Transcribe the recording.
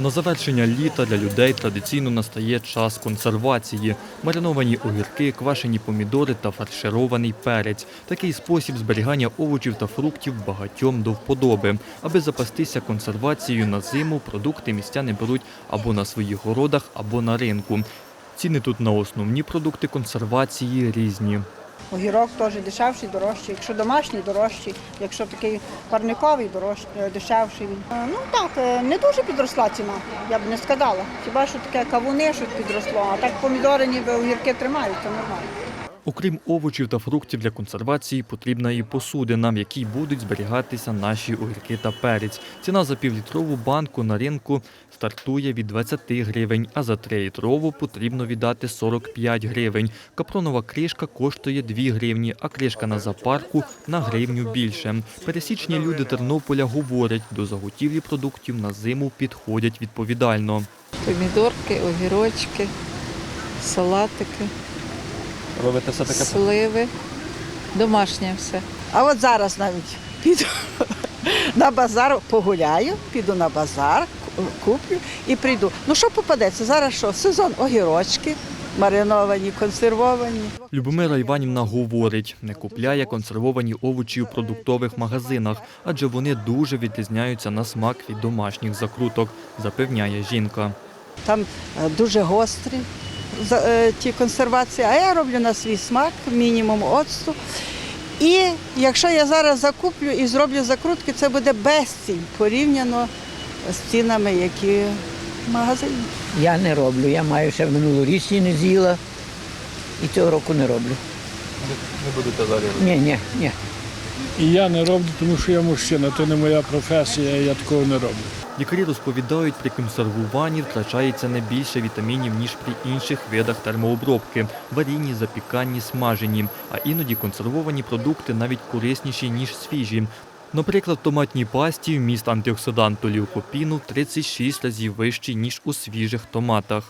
На завершення літа для людей традиційно настає час консервації. Мариновані огірки, квашені помідори та фарширований перець. Такий спосіб зберігання овочів та фруктів багатьом до вподоби. Аби запастися консервацією на зиму, продукти містяни беруть або на своїх городах, або на ринку. Ціни тут на основні продукти консервації різні. Огірок теж дешевший, дорожчий. Якщо домашній, дорожчий. Якщо такий парниковий, дорож... е, дешевший. Е, Ну так, е, не дуже підросла ціна, я б не сказала. Хіба що таке кавуни, що підросло, а так помідори ніби огірки тримаються нормально. Окрім овочів та фруктів для консервації, потрібна і посудина, в якій будуть зберігатися наші огірки та перець. Ціна за півлітрову банку на ринку стартує від 20 гривень, а за 3-літрову потрібно віддати 45 гривень. Капронова кришка коштує 2 гривні, а кришка на запарку на гривню більше. Пересічні люди Тернополя говорять, до заготівлі продуктів на зиму підходять відповідально. Помідорки, огірочки, салатики, Робите все сливи. Домашнє все. А от зараз навіть піду на базар, погуляю, піду на базар, куплю і прийду. Ну що попадеться? Зараз що? Сезон огірочки, мариновані, консервовані. Любомира Іванівна говорить, не купляє консервовані овочі у продуктових магазинах, адже вони дуже відрізняються на смак від домашніх закруток, запевняє жінка. Там е, дуже гострі ті консервації, а я роблю на свій смак, мінімум оцту. І якщо я зараз закуплю і зроблю закрутки, це буде безцінь порівняно з цінами, які в магазині. Я не роблю. Я маю ще минулорічні не з'їла і цього року не роблю. Не будете далі. Ні, ні, ні. І я не роблю, тому що я мужчина, то не моя професія, я такого не роблю. Лікарі розповідають, при консервуванні втрачається не більше вітамінів, ніж при інших видах термообробки – варінні, запіканні, смажені. А іноді консервовані продукти навіть корисніші, ніж свіжі. Наприклад, в томатній пасті вміст антиоксиданту ліокопіну в 36 разів вищий, ніж у свіжих томатах.